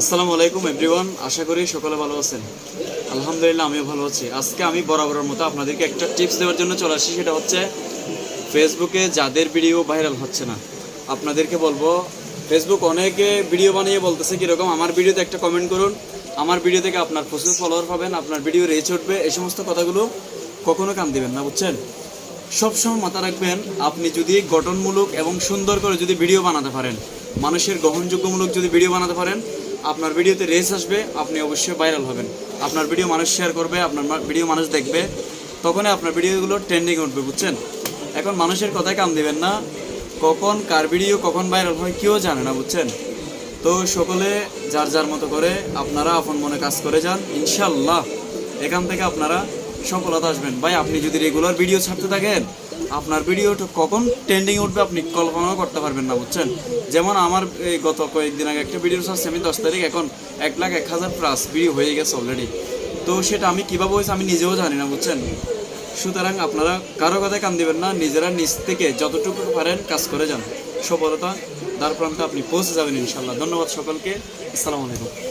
আসসালামু আলাইকুম এভরিওয়ান আশা করি সকলে ভালো আছেন। আলহামদুলিল্লাহ, আমিও ভালো আছি। আজকে আমি বরাবরের মতো আপনাদেরকে একটা টিপস দেওয়ার জন্য চলে আসি সেটা হচ্ছে ফেসবুকে যাদের ভিডিও ভাইরাল হচ্ছে না, আপনাদেরকে বলব ফেসবুক অনেকে ভিডিও বানিয়ে বলতেছে কীরকম, আমার ভিডিওতে একটা কমেন্ট করুন। আমার ভিডিও থেকে আপনার প্রচুর ফলোয়ার পাবেন, আপনার ভিডিও রিচ উঠবে। এই সমস্ত কথাগুলো কখনো কান দিবেন না, বুঝছেন? সবসময় মাথা রাখবেন, আপনি যদি গঠনমূলক এবং সুন্দর করে যদি ভিডিও বানাতে পারেন, মানুষের গ্রহণযোগ্যমূলক যদি ভিডিও বানাতে পারেন আপনার ভিডিওতে রেস আসবে, আপনি অবশ্যই ভাইরাল হবেন। আপনার ভিডিও মানুষ শেয়ার করবে, আপনার ভিডিও মানুষ দেখবে, তখনই আপনার ভিডিওগুলো ট্রেন্ডিং উঠবে, বুঝছেন? এখন মানুষের কথায় কাম দেবেন না। কখন কার ভিডিও কখন ভাইরাল হয় কেউ জানে না, বুঝছেন? তো সকলে যার যার মতো করে আপনারা আপন মনে কাজ করে যান, ইনশাল্লাহ। এখান থেকে আপনারা সফলতা আসবেন। ভাই, আপনি যদি রেগুলার ভিডিও ছাড়তে থাকেন, আপনার ভিডিওটা কখন ট্রেন্ডিং উঠবে আপনি কল্পনাও করতে পারবেন না, বুঝছেন? যেমন আমার, এই গত কয়েকদিন আগে একটা ভিডিও ছাড়ছি, আমি দশ তারিখ, এখন এক লাখ এক হাজার প্লাস ভিডিও হয়ে গেছে অলরেডি তো সেটা আমি কীভাবে হয়েছে আমি নিজেও জানি না, বুঝছেন? সুতরাং আপনারা কারও কথায় কান দিবেন না, নিজেরা নিজ থেকে যতটুকু পারেন কাজ করে যান। সফলতা দ্বার প্রান্তে আপনি পৌঁছে যাবেন ইনশাল্লাহ ধন্যবাদ সকলকে। আসসালামু আলাইকুম।